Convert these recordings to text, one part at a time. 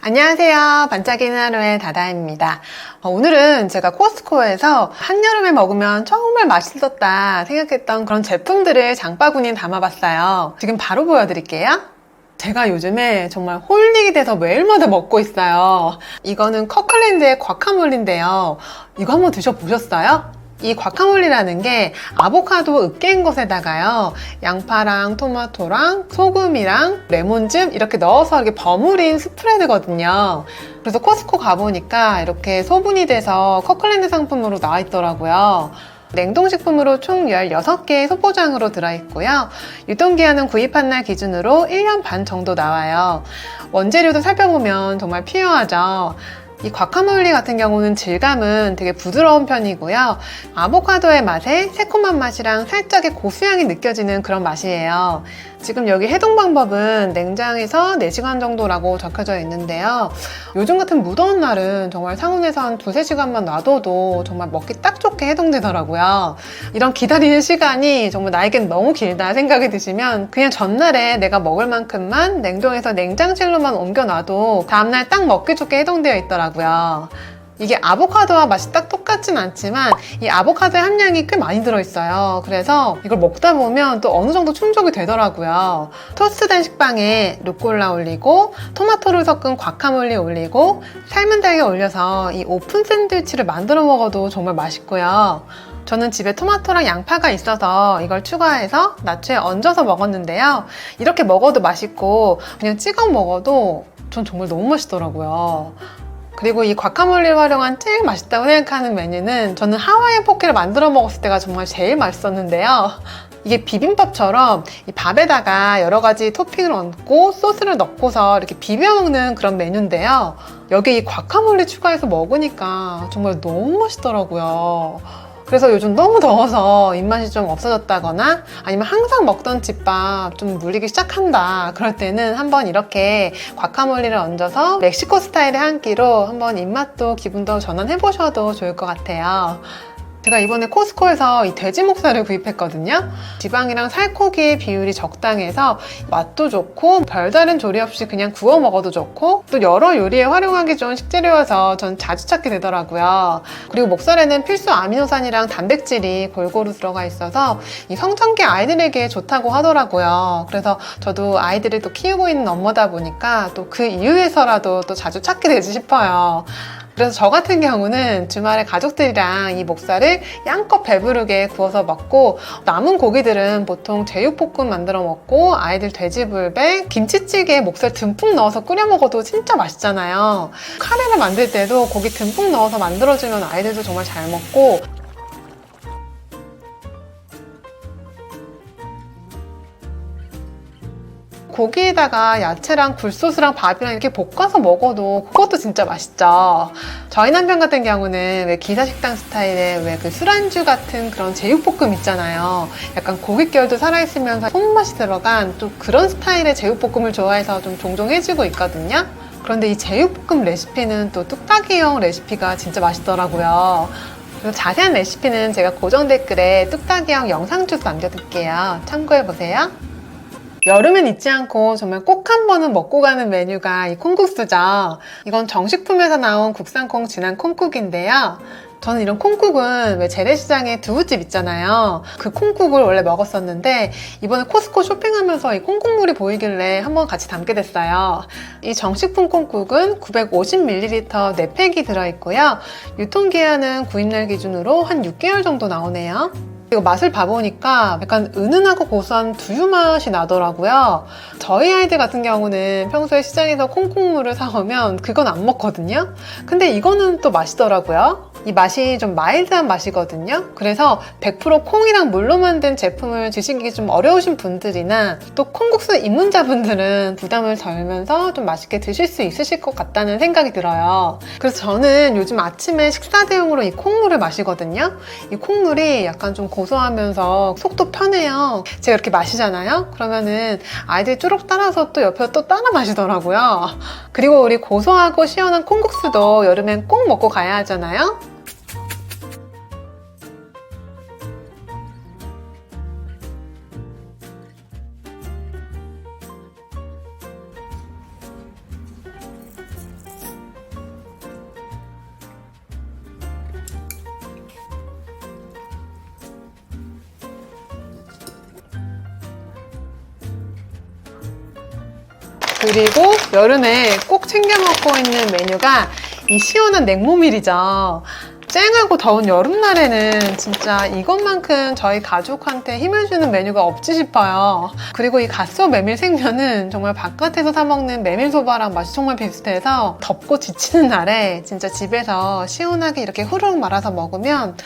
안녕하세요. 반짝이는 하루의 다다입니다. 어, 오늘은 제가 코스트코에서 한여름에 먹으면 정말 맛있었다 생각했던 그런 제품들을 장바구니에 담아봤어요. 지금 바로 보여드릴게요. 제가 요즘에 정말 홀릭이 돼서 매일마다 먹고 있어요. 이거는 커클랜드의 과카몰리인데요. 이거 한번 드셔보셨어요? 이 과카몰리라는 게 아보카도 으깬 것에다가요 양파랑 토마토랑 소금이랑 레몬즙 이렇게 넣어서 이렇게 버무린 스프레드거든요 그래서 코스코 가보니까 이렇게 소분이 돼서 커클랜드 상품으로 나와 있더라고요 냉동식품으로 총 16개의 소포장으로 들어있고요. 유통기한은 구입한 날 기준으로 1년 반 정도 나와요. 원재료도 살펴보면 정말 필요하죠. 이 과카몰리 같은 경우는 질감은 되게 부드러운 편이고요. 아보카도의 맛에 새콤한 맛이랑 살짝의 고수향이 느껴지는 그런 맛이에요. 지금 여기 해동 방법은 냉장에서 4시간 정도라고 적혀져 있는데요. 요즘 같은 무더운 날은 정말 상온에서 한 두세 시간만 놔둬도 정말 먹기 딱 좋게 해동되더라고요. 이런 기다리는 시간이 정말 나에겐 너무 길다 생각이 드시면 그냥 전날에 내가 먹을 만큼만 냉동에서 냉장실로만 옮겨놔도 다음날 딱 먹기 좋게 해동되어 있더라고요. 이게 아보카도와 맛이 딱 똑같진 않지만 이 아보카도의 함량이 꽤 많이 들어있어요. 그래서 이걸 먹다 보면 또 어느 정도 충족이 되더라고요. 토스트된 식빵에 루꼴라 올리고 토마토를 섞은 과카몰리 올리고 삶은 달걀 올려서 이 오픈 샌드위치를 만들어 먹어도 정말 맛있고요. 저는 집에 토마토랑 양파가 있어서 이걸 추가해서 나초에 얹어서 먹었는데요. 이렇게 먹어도 맛있고 그냥 찍어 먹어도 전 정말 너무 맛있더라고요. 그리고 이 과카몰리를 활용한 제일 맛있다고 생각하는 메뉴는 저는 하와이안 포케를 만들어 먹었을 때가 정말 제일 맛있었는데요. 이게 비빔밥처럼 이 밥에다가 여러 가지 토핑을 얹고 소스를 넣고서 이렇게 비벼 먹는 그런 메뉴인데요. 여기에 이 과카몰리 추가해서 먹으니까 정말 너무 맛있더라고요. 그래서 요즘 너무 더워서 입맛이 좀 없어졌다거나 아니면 항상 먹던 집밥 좀 물리기 시작한다 그럴 때는 한번 이렇게 과카몰리를 얹어서 멕시코 스타일의 한 끼로 한번 입맛도 기분도 전환해 보셔도 좋을 것 같아요. 제가 이번에 코스코에서 이 돼지 목살을 구입했거든요. 지방이랑 살코기의 비율이 적당해서 맛도 좋고 별다른 조리 없이 그냥 구워 먹어도 좋고 또 여러 요리에 활용하기 좋은 식재료여서 전 자주 찾게 되더라고요. 그리고 목살에는 필수 아미노산이랑 단백질이 골고루 들어가 있어서 이 성장기 아이들에게 좋다고 하더라고요. 그래서 저도 아이들을 또 키우고 있는 엄마다 보니까 또 그 이유에서라도 또 자주 찾게 되지 싶어요. 그래서 저 같은 경우는 주말에 가족들이랑 이 목살을 양껏 배부르게 구워서 먹고 남은 고기들은 보통 제육볶음 만들어 먹고 아이들 돼지불백, 김치찌개에 목살 듬뿍 넣어서 끓여 먹어도 진짜 맛있잖아요. 카레를 만들 때도 고기 듬뿍 넣어서 만들어주면 아이들도 정말 잘 먹고 고기에다가 야채랑 굴소스랑 밥이랑 이렇게 볶아서 먹어도 그것도 진짜 맛있죠. 저희 남편 같은 경우는 왜 기사식당 스타일의 왜 그 술안주 같은 그런 제육볶음 있잖아요. 약간 고깃결도 살아있으면서 손맛이 들어간 또 그런 스타일의 제육볶음을 좋아해서 좀 종종 해주고 있거든요. 그런데 이 제육볶음 레시피는 또 뚝딱이형 레시피가 진짜 맛있더라고요. 자세한 레시피는 제가 고정 댓글에 뚝딱이형 영상 쭉 남겨둘게요. 참고해보세요. 여름엔 잊지 않고 정말 꼭 한 번은 먹고 가는 메뉴가 이 콩국수죠. 이건 정식품에서 나온 국산콩 진한 콩국인데요. 저는 이런 콩국은 왜 재래시장에 두부집 있잖아요. 그 콩국을 원래 먹었었는데 이번에 코스코 쇼핑하면서 이 콩국물이 보이길래 한번 같이 담게 됐어요. 이 정식품 콩국은 950ml 4팩이 들어있고요. 유통기한은 구입날 기준으로 한 6개월 정도 나오네요. 이거 맛을 봐보니까 약간 은은하고 고소한 두유 맛이 나더라고요. 저희 아이들 같은 경우는 평소에 시장에서 콩국물을 사오면 그건 안 먹거든요. 근데 이거는 또 맛있더라고요. 이 맛이 좀 마일드한 맛이거든요. 그래서 100% 콩이랑 물로 만든 제품을 드시기 좀 어려우신 분들이나 또 콩국수 입문자분들은 부담을 덜면서 좀 맛있게 드실 수 있으실 것 같다는 생각이 들어요. 그래서 저는 요즘 아침에 식사 대용으로 이 콩물을 마시거든요. 이 콩물이 약간 좀 고소하면서 속도 편해요. 제가 이렇게 마시잖아요? 그러면은 아이들이 쭈룩 따라서 또 옆에서 또 따라 마시더라고요. 그리고 우리 고소하고 시원한 콩국수도 여름엔 꼭 먹고 가야 하잖아요? 그리고 여름에 꼭 챙겨 먹고 있는 메뉴가 이 시원한 냉모밀이죠. 쨍하고 더운 여름날에는 진짜 이것만큼 저희 가족한테 힘을 주는 메뉴가 없지 싶어요. 그리고 이 갓소 메밀 생면은 정말 바깥에서 사 먹는 메밀소바랑 맛이 정말 비슷해서 덥고 지치는 날에 진짜 집에서 시원하게 이렇게 후루룩 말아서 먹으면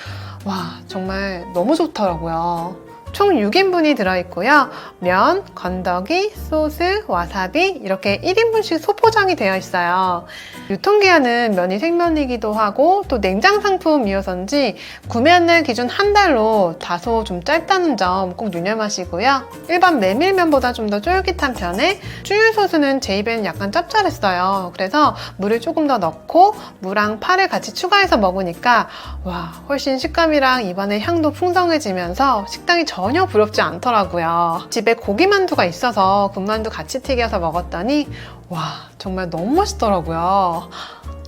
와 정말 너무 좋더라고요. 총 6인분이 들어있고요. 면, 건더기, 소스, 와사비 이렇게 1인분씩 소포장이 되어 있어요. 유통기한은 면이 생면이기도 하고 또 냉장 상품이어서인지 구매한 날 기준 한 달로 다소 좀 짧다는 점 꼭 유념하시고요. 일반 메밀면보다 좀 더 쫄깃한 편에 쭈유 소스는 제 입에는 약간 짭짤했어요. 그래서 물을 조금 더 넣고 무랑 파를 같이 추가해서 먹으니까 와 훨씬 식감이랑 입안의 향도 풍성해지면서 식당이 전혀 부럽지 않더라고요. 집에 고기만두가 있어서 군만두 같이 튀겨서 먹었더니 와 정말 너무 맛있더라고요.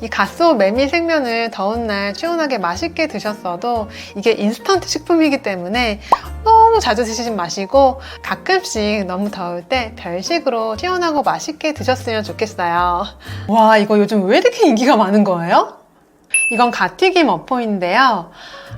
이 갓소 메밀 생면을 더운 날 시원하게 맛있게 드셨어도 이게 인스턴트 식품이기 때문에 너무 자주 드시지 마시고 가끔씩 너무 더울 때 별식으로 시원하고 맛있게 드셨으면 좋겠어요. 와 이거 요즘 왜 이렇게 인기가 많은 거예요? 이건 가튀김 어포인데요.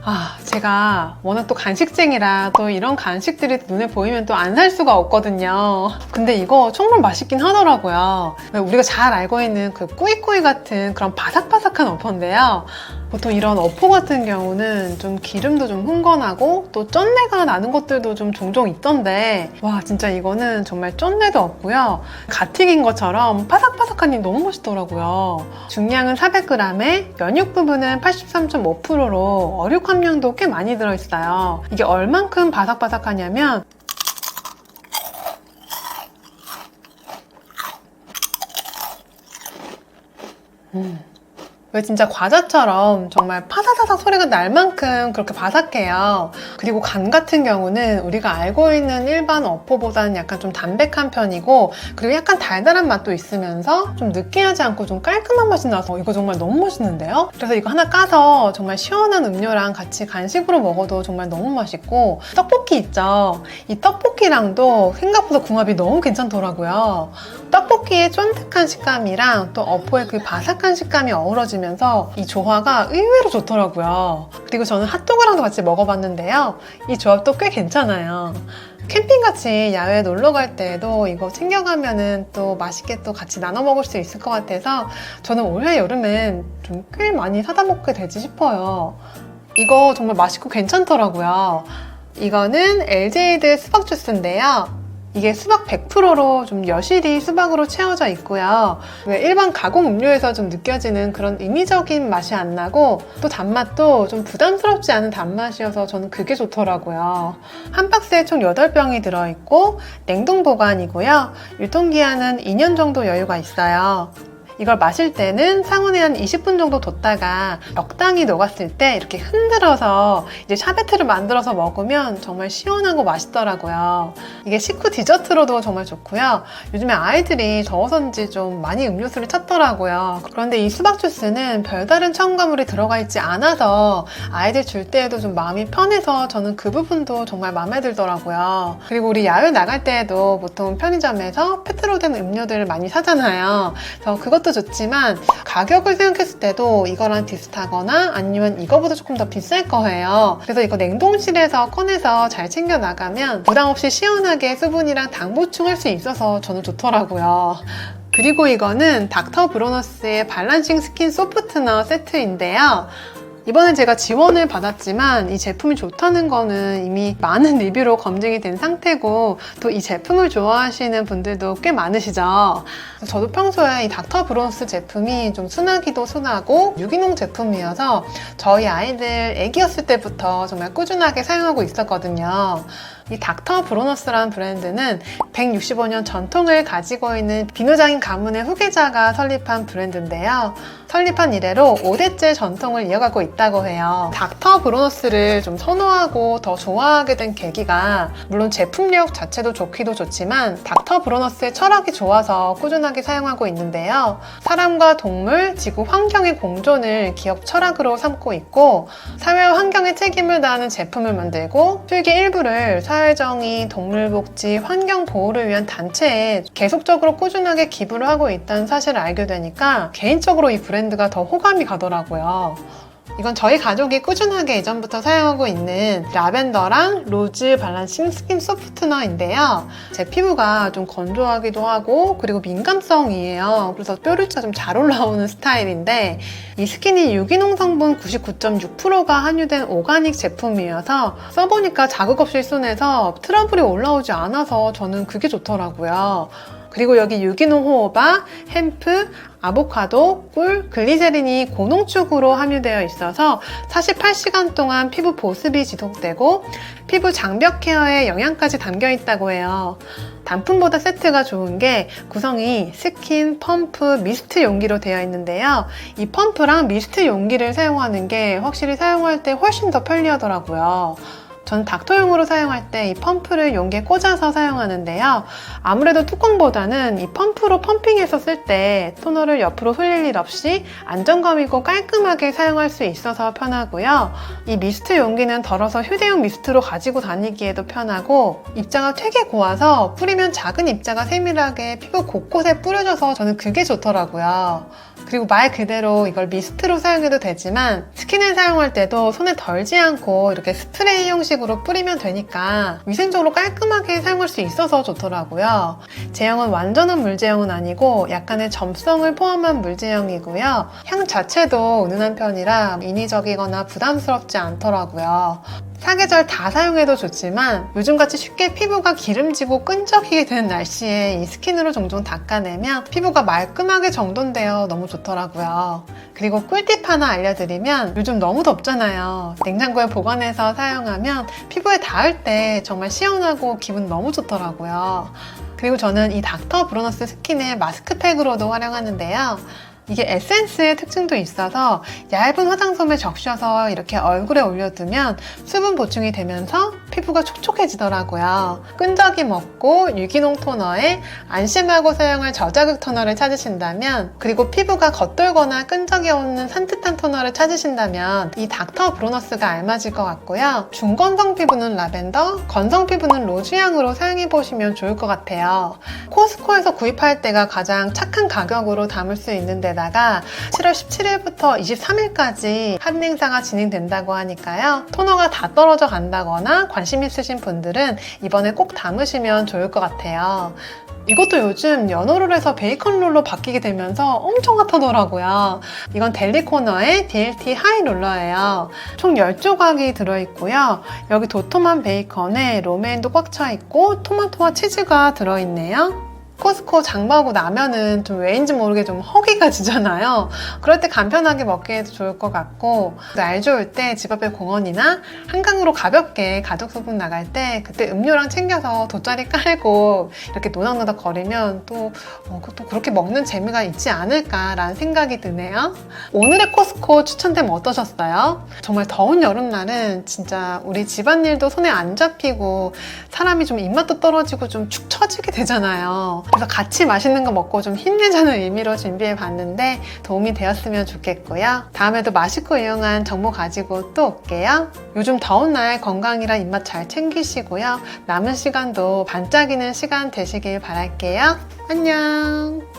아, 제가 워낙 또 간식쟁이라 또 이런 간식들이 눈에 보이면 또 안 살 수가 없거든요. 근데 이거 정말 맛있긴 하더라고요. 우리가 잘 알고 있는 그 꾸이꾸이 같은 그런 바삭바삭한 어포인데요. 보통 이런 어포 같은 경우는 좀 기름도 좀 흥건하고 또 쩐내가 나는 것들도 좀 종종 있던데 와 진짜 이거는 정말 쩐내도 없고요. 갓 튀긴 것처럼 바삭바삭하니 너무 맛있더라고요. 중량은 400g에 연육 부분은 83.5%로 어육 함량도 꽤 많이 들어있어요. 이게 얼만큼 바삭바삭하냐면 음. 왜 진짜 과자처럼 정말 파사사삭 소리가 날 만큼 그렇게 바삭해요. 그리고 간 같은 경우는 우리가 알고 있는 일반 어포보다는 약간 좀 담백한 편이고 그리고 약간 달달한 맛도 있으면서 좀 느끼하지 않고 좀 깔끔한 맛이 나서 이거 정말 너무 맛있는데요? 그래서 이거 하나 까서 정말 시원한 음료랑 같이 간식으로 먹어도 정말 너무 맛있고 떡볶이 있죠? 이 떡볶이랑도 생각보다 궁합이 너무 괜찮더라고요. 떡볶이의 쫀득한 식감이랑 또 어포의 그 바삭한 식감이 어우러지면 면서 이 조화가 의외로 좋더라고요. 그리고 저는 핫도그랑도 같이 먹어봤는데요. 이 조합도 꽤 괜찮아요. 캠핑같이 야외 놀러 갈 때에도 이거 챙겨가면은 또 맛있게 또 같이 나눠 먹을 수 있을 것 같아서 저는 올해 여름엔 좀 꽤 많이 사다 먹게 되지 싶어요. 이거 정말 맛있고 괜찮더라고요. 이거는 LJ드 수박 주스인데요. 이게 수박 100%로 좀 여실히 수박으로 채워져 있고요. 왜 일반 가공 음료에서 좀 느껴지는 그런 인위적인 맛이 안 나고 또 단맛도 좀 부담스럽지 않은 단맛이어서 저는 그게 좋더라고요. 한 박스에 총 8병이 들어있고 냉동 보관이고요. 유통기한은 2년 정도 여유가 있어요. 이걸 마실 때는 상온에 한 20분 정도 뒀다가 적당히 녹았을 때 이렇게 흔들어서 이제 샤베트를 만들어서 먹으면 정말 시원하고 맛있더라고요. 이게 식후 디저트로도 정말 좋고요. 요즘에 아이들이 더워서인지 좀 많이 음료수를 찾더라고요. 그런데 이 수박 주스는 별다른 첨가물이 들어가 있지 않아서 아이들 줄 때에도 좀 마음이 편해서 저는 그 부분도 정말 마음에 들더라고요. 그리고 우리 야외 나갈 때에도 보통 편의점에서 페트로 된 음료들을 많이 사잖아요. 그래서 그것 것도 좋지만 가격을 생각했을 때도 이거랑 비슷하거나 아니면 이거보다 조금 더 비쌀 거예요. 그래서 이거 냉동실에서 꺼내서 잘 챙겨 나가면 부담 없이 시원하게 수분이랑 당 보충할 수 있어서 저는 좋더라고요. 그리고 이거는 닥터 브로너스의 발란싱 스킨 소프트너 세트인데요. 이번에 제가 지원을 받았지만 이 제품이 좋다는 거는 이미 많은 리뷰로 검증이 된 상태고 또 이 제품을 좋아하시는 분들도 꽤 많으시죠. 저도 평소에 이 닥터 브론스 제품이 좀 순하기도 순하고 유기농 제품이어서 저희 아이들 애기였을 때부터 정말 꾸준하게 사용하고 있었거든요. 이 닥터 브로너스라는 브랜드는 165년 전통을 가지고 있는 비누장인 가문의 후계자가 설립한 브랜드인데요. 설립한 이래로 5대째 전통을 이어가고 있다고 해요. 닥터 브로너스를 좀 선호하고 더 좋아하게 된 계기가 물론 제품력 자체도 좋기도 좋지만 닥터 브로너스의 철학이 좋아서 꾸준하게 사용하고 있는데요. 사람과 동물, 지구 환경의 공존을 기업 철학으로 삼고 있고 사회와 환경에 책임을 다하는 제품을 만들고 수익의 일부를 사 회정의, 동물복지, 환경 보호를 위한 단체에 계속적으로 꾸준하게 기부를 하고 있다는 사실을 알게 되니까 개인적으로 이 브랜드가 더 호감이 가더라고요. 이건 저희 가족이 꾸준하게 예전부터 사용하고 있는 라벤더랑 로즈 발란싱 스킨 소프트너인데요. 제 피부가 좀 건조하기도 하고 그리고 민감성이에요. 그래서 뾰루지가 좀 잘 올라오는 스타일인데 이 스킨이 유기농 성분 99.6%가 함유된 오가닉 제품이어서 써보니까 자극 없이 손에서 트러블이 올라오지 않아서 저는 그게 좋더라고요. 그리고 여기 유기농 호호바, 햄프, 아보카도, 꿀, 글리세린이 고농축으로 함유되어 있어서 48시간 동안 피부 보습이 지속되고 피부 장벽 케어에 영양까지 담겨 있다고 해요. 단품보다 세트가 좋은 게 구성이 스킨, 펌프, 미스트 용기로 되어 있는데요. 이 펌프랑 미스트 용기를 사용하는 게 확실히 사용할 때 훨씬 더 편리하더라고요. 전 닥터용으로 사용할 때 이 펌프를 용기에 꽂아서 사용하는데요. 아무래도 뚜껑보다는 이 펌프로 펌핑해서 쓸 때 토너를 옆으로 흘릴 일 없이 안정감 있고 깔끔하게 사용할 수 있어서 편하고요. 이 미스트 용기는 덜어서 휴대용 미스트로 가지고 다니기에도 편하고 입자가 되게 고와서 뿌리면 작은 입자가 세밀하게 피부 곳곳에 뿌려져서 저는 그게 좋더라고요. 그리고 말 그대로 이걸 미스트로 사용해도 되지만 스킨을 사용할 때도 손에 덜지 않고 이렇게 스프레이 형식으로 뿌리면 되니까 위생적으로 깔끔하게 사용할 수 있어서 좋더라고요. 제형은 완전한 물제형은 아니고 약간의 점성을 포함한 물제형이고요. 향 자체도 은은한 편이라 인위적이거나 부담스럽지 않더라고요. 사계절 다 사용해도 좋지만 요즘같이 쉽게 피부가 기름지고 끈적이게 되는 날씨에 이 스킨으로 종종 닦아내면 피부가 말끔하게 정돈되어 너무 좋더라고요. 그리고 꿀팁 하나 알려드리면 요즘 너무 덥잖아요. 냉장고에 보관해서 사용하면 피부에 닿을 때 정말 시원하고 기분 너무 좋더라고요. 그리고 저는 이 닥터 브로너스 스킨을 마스크팩으로도 활용하는데요. 이게 에센스의 특징도 있어서 얇은 화장솜에 적셔서 이렇게 얼굴에 올려두면 수분 보충이 되면서 피부가 촉촉해지더라고요. 끈적임 없고 유기농 토너에 안심하고 사용할 저자극 토너를 찾으신다면 그리고 피부가 겉돌거나 끈적이 없는 산뜻한 토너를 찾으신다면 이 닥터 브로너스가 알맞을 것 같고요. 중건성 피부는 라벤더, 건성 피부는 로즈향으로 사용해 보시면 좋을 것 같아요. 코스코에서 구입할 때가 가장 착한 가격으로 담을 수 있는데 데다가 7월 17일부터 23일까지 할인 행사가 진행된다고 하니까요. 토너가 다 떨어져 간다거나 관심 있으신 분들은 이번에 꼭 담으시면 좋을 것 같아요. 이것도 요즘 연어롤에서 베이컨 롤로 바뀌게 되면서 엄청 핫하더라고요. 이건 델리코너의 DLT 하이 롤러예요. 총 10조각이 들어있고요. 여기 도톰한 베이컨에 로메인도 꽉 차 있고 토마토와 치즈가 들어있네요. 코스코 장보고 나면은 좀 왜인지 모르게 좀 허기가 지잖아요. 그럴 때 간편하게 먹기에도 좋을 것 같고 날 좋을 때 집 앞에 공원이나 한강으로 가볍게 가족 소풍 나갈 때 그때 음료랑 챙겨서 돗자리 깔고 이렇게 노닥노닥 거리면 또, 어, 또 그렇게 먹는 재미가 있지 않을까라는 생각이 드네요. 오늘의 코스코 추천템 어떠셨어요? 정말 더운 여름날은 진짜 우리 집안일도 손에 안 잡히고 사람이 좀 입맛도 떨어지고 좀 축 처지게 되잖아요. 그래서 같이 맛있는 거 먹고 좀 힘내자는 의미로 준비해 봤는데 도움이 되었으면 좋겠고요. 다음에도 맛있고 유용한 정보 가지고 또 올게요. 요즘 더운 날 건강이랑 입맛 잘 챙기시고요. 남은 시간도 반짝이는 시간 되시길 바랄게요. 안녕!